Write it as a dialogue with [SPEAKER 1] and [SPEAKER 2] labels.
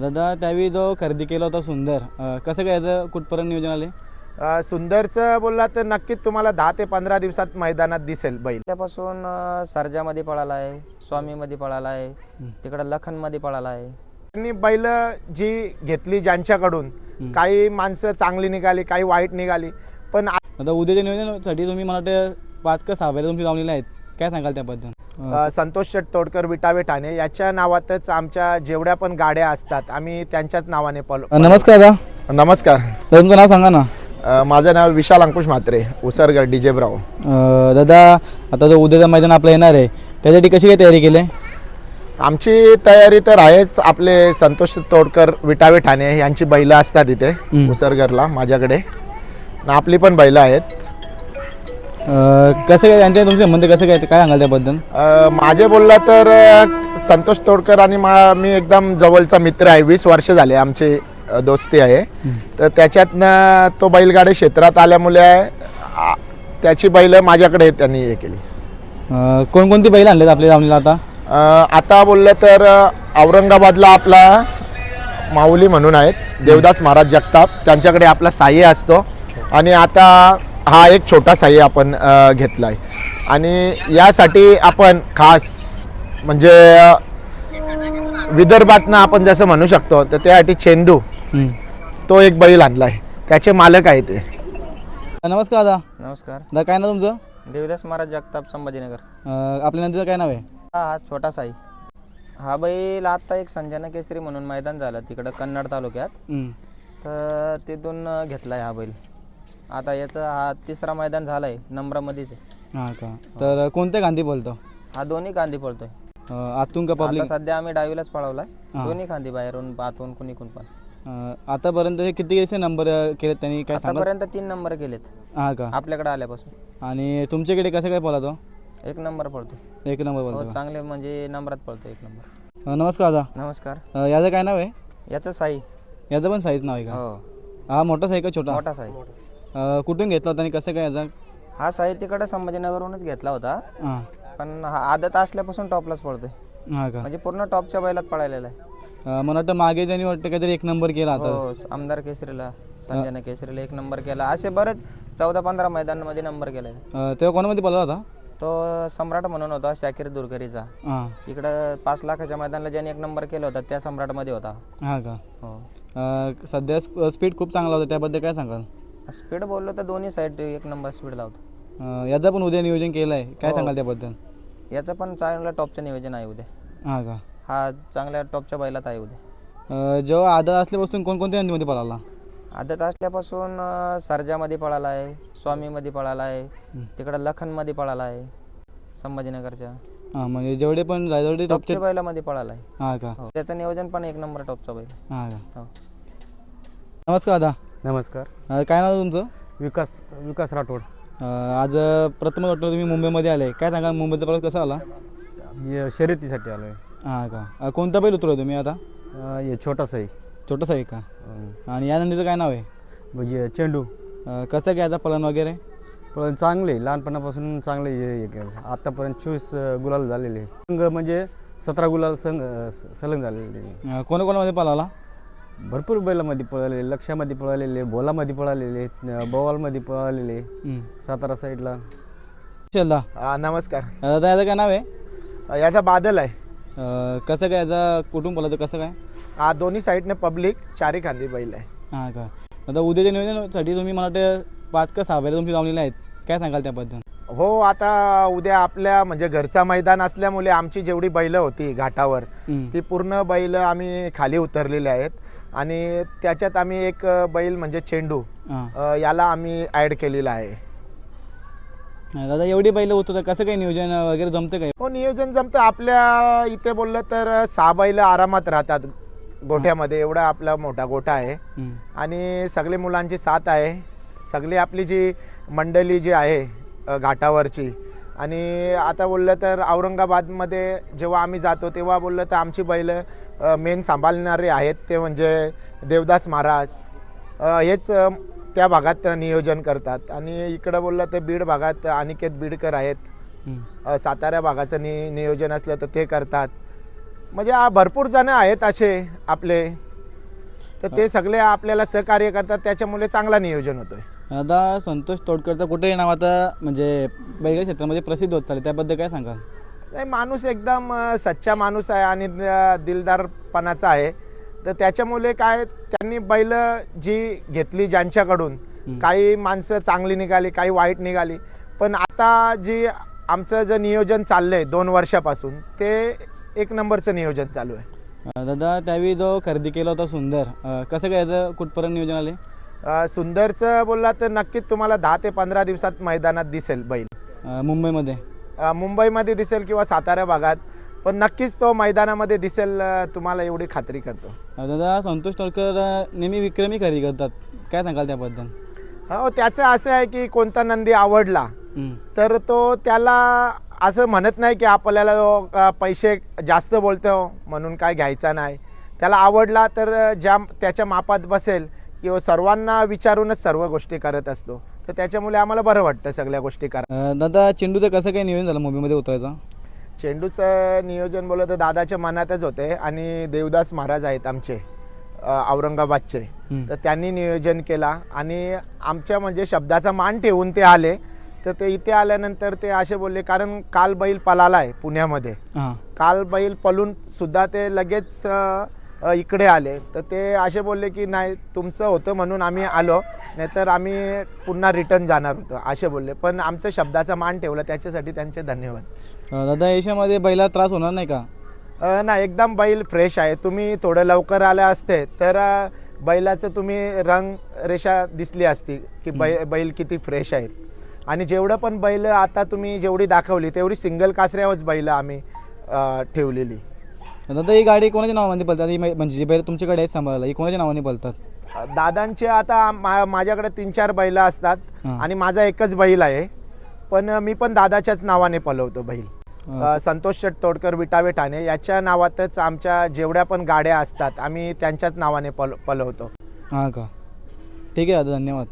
[SPEAKER 1] दादा त्यावेळी जो खरेदी केला होता सुंदर कसं काय याचं कुठपर्यंत नियोजन आले
[SPEAKER 2] सुंदरचं बोलला तर नक्कीच तुम्हाला दहा ते पंधरा दिवसात मैदानात दिसेल बैल.
[SPEAKER 3] त्यापासून सर्जामध्ये पळाला आहे स्वामीमध्ये पळाला आहे तिकडं लखनमध्ये पळाला आहे
[SPEAKER 2] त्यांनी बैल जी घेतली ज्यांच्याकडून काही माणसं चांगली निघाली काही वाईट निघाली पण
[SPEAKER 1] आता उद्याच्या नियोजनासाठी तुम्ही मला वाटतं पाच का सहा बैल तुमची लावलेले आहेत. काय सांगाल त्याबद्दल?
[SPEAKER 2] संतोष शेट तोडकर विटावे ठाणे याच्या नावातच आमच्या जेवढ्या पण गाड्या असतात आम्ही त्यांच्याच नावाने पल
[SPEAKER 1] नमस्कार दादा.
[SPEAKER 2] नमस्कार.
[SPEAKER 1] तर तुमचं नाव सांगा ना.
[SPEAKER 2] अ, माझं नाव विशाल अंकुश म्हात्रे उसरगड डी जे ब्राव.
[SPEAKER 1] अं, दादा आता जो उद्याचं मैदान आपलं येणार आहे त्यासाठी कशी काय तयारी केली आहे?
[SPEAKER 2] आमची तयारी तर आहेच आपले संतोष तोडकर विटावे ठाणे यांची बैलं असतात इथे
[SPEAKER 1] हम्म.
[SPEAKER 2] उसरगरला माझ्याकडे. आणि आपली पण बैलं आहेत.
[SPEAKER 1] अं, कसं काय त्यांच्या तुमचे संबंध कसं काय काय सांगाल त्याबद्दल?
[SPEAKER 2] अ, माझे बोलला तर अ, संतोष तोडकर आणि मा मी एकदम जवळचा मित्र आहे वीस वर्ष झाले आमची अ, दोस्ती आहे. तर त्याच्यातनं तो बैलगाडी क्षेत्रात आल्यामुळे आ, त्याची बैल माझ्याकडे त्यांनी हे केली.
[SPEAKER 1] अं, कोणकोणती बैल आणलेत आपल्या लावणीला आता?
[SPEAKER 2] अ, आता बोललं तर अ, औरंगाबादला आपला माऊली म्हणून आहेत देवदास महाराज जगताप त्यांच्याकडे आपला साह्य असतो. आणि आता हा एक छोटा साह्य आपण घेतला आहे आणि यासाठी आपण खास म्हणजे विदर्भातनं आपण जसं म्हणू शकतो तर त्यासाठी चेंडू. तो एक बैल आणला आहे त्याचे मालक आहे ते.
[SPEAKER 1] नमस्कार दादा.
[SPEAKER 3] नमस्कार.
[SPEAKER 1] दादा काय नाव तुमचं?
[SPEAKER 3] देवदास महाराज जगताप संभाजीनगर.
[SPEAKER 1] अं, आपल्या नंतरचं काय नाव आहे?
[SPEAKER 3] हा हा छोटा साई. हा बैल आता एक संजना केसरी म्हणून मैदान झालं तिकडं कन्नड तालुक्यात.
[SPEAKER 1] हम्म.
[SPEAKER 3] तर तिथून अ, घेतला आहे हा बैल. आता याचं हा तिसरा मैदान झाला आहे नंबरामध्येच. आहे
[SPEAKER 1] हां का? तर कोणत्या गांधी बोलतो
[SPEAKER 3] हा दोन्ही कांदी पळतोय.
[SPEAKER 1] अं, आतून का
[SPEAKER 3] आता
[SPEAKER 1] पब्लिक
[SPEAKER 3] सध्या आम्ही डावीलाच पळवलाय.
[SPEAKER 1] हा.
[SPEAKER 3] दोन्ही खांदी बाहेरून आतून कुणीकून पण.
[SPEAKER 1] अं, आतापर्यंत हे किती कैसे नंबर केलेत त्यांनी? काय सांगा
[SPEAKER 3] आतापर्यंत तीन नंबर केलेत.
[SPEAKER 1] हां का?
[SPEAKER 3] आपल्याकडे आल्यापासून.
[SPEAKER 1] आणि तुमच्याकडे कसं काय पळतो?
[SPEAKER 3] एक नंबर पळतो
[SPEAKER 1] एक नंबर
[SPEAKER 3] हो
[SPEAKER 1] बोलतो का?
[SPEAKER 3] चांगले म्हणजे नंबरात पळतो एक नंबर.
[SPEAKER 1] नमस्कार दादा.
[SPEAKER 3] नमस्कार.
[SPEAKER 1] अं, याचं काय नाव आहे?
[SPEAKER 3] याचं साई.
[SPEAKER 1] याचं पण साईज नाव आहे का?
[SPEAKER 3] हो.
[SPEAKER 1] हा मोठा साई का छोटा?
[SPEAKER 3] मोठा साई.
[SPEAKER 1] अं, कुठून घेतला होता आणि कसं काय याचा?
[SPEAKER 3] हा साई तिकडे संभाजीनगरहूनच घेतला होता.
[SPEAKER 1] हां.
[SPEAKER 3] पण हा आदत असल्यापासून टॉपलाच पळतोय
[SPEAKER 1] हां का?
[SPEAKER 3] म्हणजे पूर्ण टॉपच्या बैलात आहे.
[SPEAKER 1] अं, मला वाटतं मागे ज्यांनी वाटतं काहीतरी एक नंबर केला आता.
[SPEAKER 3] हो आमदार केसरीला संजना केसरीला एक नंबर केला. असे बरेच चौदा पंधरा मैदानामध्ये नंबर केलाय
[SPEAKER 1] अं, तेव्हा कोणामध्ये पळला होता?
[SPEAKER 3] तो सम्राट म्हणून होता शाकीर दुरकरीचा
[SPEAKER 1] हां.
[SPEAKER 3] इकडं पाच लाखाच्या मैदानाला ज्याने एक नंबर केला होता त्या सम्राटमध्ये होता.
[SPEAKER 1] हां का?
[SPEAKER 3] हो.
[SPEAKER 1] अं, सध्या स्पीड खूप चांगला होता त्याबद्दल काय सांगाल?
[SPEAKER 3] स्पीड बोललो तर दोन्ही साईड एक नंबर स्पीड लावतो.
[SPEAKER 1] अं, याचं पण उद्या नियोजन केलं आहे काय
[SPEAKER 3] हो.
[SPEAKER 1] सांगाल त्याबद्दल?
[SPEAKER 3] याचं पण चांगलं टॉपचं नियोजन आहे उद्या.
[SPEAKER 1] हां का?
[SPEAKER 3] हा चांगल्या टॉपच्या बैलात आहे उद्या.
[SPEAKER 1] अं, जेव्हा आदर असल्यापासून कोणकोणत्या नंदीमध्ये पळाला?
[SPEAKER 3] आदत असल्यापासून अं, सर्जामध्ये पळाला आहे स्वामीमध्ये पळाला आहे तिकडं लखनमध्ये पळाला आहे संभाजीनगरच्या.
[SPEAKER 1] हां म्हणजे जेवढे पण जेवढे टॉपचे
[SPEAKER 3] टॉपच्या बैलामध्ये पळाला आहे
[SPEAKER 1] हां का?
[SPEAKER 3] हो. त्याचं नियोजन पण एक नंबर टॉपचा बैल.
[SPEAKER 1] हां का?
[SPEAKER 3] हो.
[SPEAKER 1] नमस्कार दादा.
[SPEAKER 4] नमस्कार.
[SPEAKER 1] अं, काय नाव तुमचं?
[SPEAKER 4] विकास विकास राठोड.
[SPEAKER 1] अं, आज अं, प्रथम वाटलं तुम्ही मुंबईमध्ये आले. काय सांगा मुंबईचा प्रवास कसा आला?
[SPEAKER 4] ये शर्यतीसाठी आलो
[SPEAKER 1] हां का? अं, कोणता बैल उतरवलं तुम्ही आता?
[SPEAKER 4] आहे हे छोटासा आहे.
[SPEAKER 1] छोटासा आहे का?
[SPEAKER 4] अं,
[SPEAKER 1] आणि या नंदीचं काय नाव आहे?
[SPEAKER 4] म्हणजे चेंडू.
[SPEAKER 1] अं, कसं काय याचा पलन वगैरे?
[SPEAKER 4] पण चांगले लहानपणापासून चांगले हे हे केलं आत्तापर्यंत चोवीस अं, गुलाल झालेले संघ म्हणजे सतरा गुलाल संघ अं, स- सलग झालेले
[SPEAKER 1] अं, कोणाकोणामध्ये पळाला?
[SPEAKER 4] भरपूर बैलामध्ये पळालेले लक्षामध्ये पळालेले भोलामध्ये पळालेले बवालमध्ये पळालेले. सातारा साईडला.
[SPEAKER 1] चल.
[SPEAKER 2] नमस्कार.
[SPEAKER 1] दादा याचं काय नाव आहे?
[SPEAKER 2] अ, याचा बादल आहे.
[SPEAKER 1] अं, कसं काय याचा कुठून पळतो कसं काय?
[SPEAKER 2] हा दोन्ही साईडने पब्लिक चारी खांदी बैल आहे.
[SPEAKER 1] हां का? आता उद्याच्या नियोजनासाठी तुम्ही मला वाटतं पाच का सहा बैल तुमची लावलेले आहेत. काय सांगाल त्याबद्दल?
[SPEAKER 2] हो आता उद्या आपल्या म्हणजे घरचा मैदान असल्यामुळे आमची जेवढी बैलं होती घाटावर. ती पूर्ण बैल आम्ही खाली उतरलेली आहेत. आणि त्याच्यात आम्ही एक बैल म्हणजे चेंडू अ, याला आम्ही ॲड केलेला आहे.
[SPEAKER 1] दादा एवढी बैल होतं कसं काय नियोजन वगैरे जमतं काय?
[SPEAKER 2] हो नियोजन जमतं. आपल्या इथे बोललं तर सहा बैल आरामात राहतात गोठ्यामध्ये. एवढा आपला मोठा गोठा आहे. आणि सगळे मुलांची साथ आहे. सगळी आपली जी मंडळी जी आहे अ, घाटावरची. आणि आता बोललं तर औरंगाबादमध्ये जेव्हा आम्ही जातो तेव्हा बोललं तर आमची बैल मेन सांभाळणारे आहेत ते म्हणजे देवदास महाराज. हेच त्या भागात नियोजन करतात. आणि इकडं बोललं तर बीड भागात अनिकेत बीडकर आहेत. सातारा भागाचं नि नियोजन असलं तर ते करतात. म्हणजे आ- भरपूर जण आहेत असे आपले. तर ते सगळे आपल्याला सहकार्य करतात. त्याच्यामुळे चांगला नियोजन होतोय.
[SPEAKER 1] दादा संतोष तोडकरचं कुठेही नाव आता म्हणजे बैलगाडी क्षेत्रामध्ये प्रसिद्ध होत चालेल त्याबद्दल काय सांगाल?
[SPEAKER 2] नाही माणूस एकदम सच्चा माणूस आहे आणि दिलदारपणाचा आहे. तर त्याच्यामुळे काय त्यांनी बैल जी घेतली ज्यांच्याकडून काही माणसं चांगली निघाली काही वाईट निघाली. पण आता जी आमचं जे नियोजन चाललं आहे दोन वर्षापासून ते एक नंबरचं नियोजन चालू आहे.
[SPEAKER 1] दादा त्यावेळी जो खरेदी केला होता सुंदर कसं काय याचं कुठपर्यंत नियोजन आले?
[SPEAKER 2] सुंदरचं बोलला तर नक्कीच तुम्हाला दहा ते पंधरा दिवसात मैदानात दिसेल बैल.
[SPEAKER 1] मुंबईमध्ये.
[SPEAKER 2] मुंबईमध्ये दिसेल किंवा सातारा भागात पण नक्कीच तो मैदानामध्ये दिसेल तुम्हाला एवढी खात्री करतो.
[SPEAKER 1] दादा संतोष तोडकर अं, नेहमी विक्रमी खरेदी करतात. काय सांगाल त्याबद्दल?
[SPEAKER 2] हो त्याचं असं आहे की कोणता नंदी आवडला
[SPEAKER 1] हं.
[SPEAKER 2] तर तो त्याला असं म्हणत नाही की आपल्याला पैसे जास्त बोलतो म्हणून काय घ्यायचा नाही. त्याला आवडला तर ज्या त्याच्या मापात बसेल किंवा सर्वांना विचारूनच सर्व गोष्टी करत असतो. तर त्याच्यामुळे आम्हाला बरं वाटतं सगळ्या गोष्टी करा
[SPEAKER 1] अं, दादा चेंडूचं कसं काय नियोजन झालं मुंबईमध्ये उतरायचं?
[SPEAKER 2] चेंडूचं नियोजन बोललं तर दादाच्या मनातच होते आणि देवदास महाराज आहेत आमचे अ, औरंगाबादचे. तर त्यांनी नियोजन केला आणि आमच्या म्हणजे शब्दाचा मान ठेवून ते आले. तर ते इथे आल्यानंतर ते असे बोलले कारण काल बैल पलाला आहे पुण्यामध्ये.
[SPEAKER 1] हां.
[SPEAKER 2] काल बैल पलून सुद्धा ते लगेच अ, इकडे आले. तर ते असे बोलले की नाही तुमचं होतं म्हणून आम्ही आलो. नाहीतर आम्ही पुन्हा रिटर्न जाणार होतो. असे बोलले. पण आमच्या शब्दाचा मान ठेवला. त्याच्यासाठी त्यांचे धन्यवाद.
[SPEAKER 1] दादा याच्यामध्ये बैला त्रास होणार नाही का?
[SPEAKER 2] नाही एकदम बैल फ्रेश आहे. तुम्ही थोडं लवकर आले असते तर बैलाचं तुम्ही रंग रेषा दिसली असती की बै बैल किती फ्रेश आहेत. आणि जेवढं पण बैल आता तुम्ही जेवढी दाखवली तेवढी सिंगल कासऱ्यावरच बैल आम्ही ठेवलेली.
[SPEAKER 1] दादा ही गाडी कोणाच्या नावाने पळतात? ही मै- म्हणजे जी बैल तुमच्याकडे आहेत सांभाळायला ही कोणाच्या नावाने
[SPEAKER 2] अ, दादांचे आता मा माझ्याकडे तीन चार बैल असतात
[SPEAKER 1] हां.
[SPEAKER 2] आणि माझा एकच बैल आहे. पण मी पण दादाच्याच नावाने पलवतो बैल. अ, संतोष तोडकर विटावे ठाणे याच्या नावातच आमच्या जेवढ्या पण गाड्या असतात आम्ही त्यांच्याच नावाने पल पलवतो
[SPEAKER 1] हां का? ठीक आहे दादा धन्यवाद.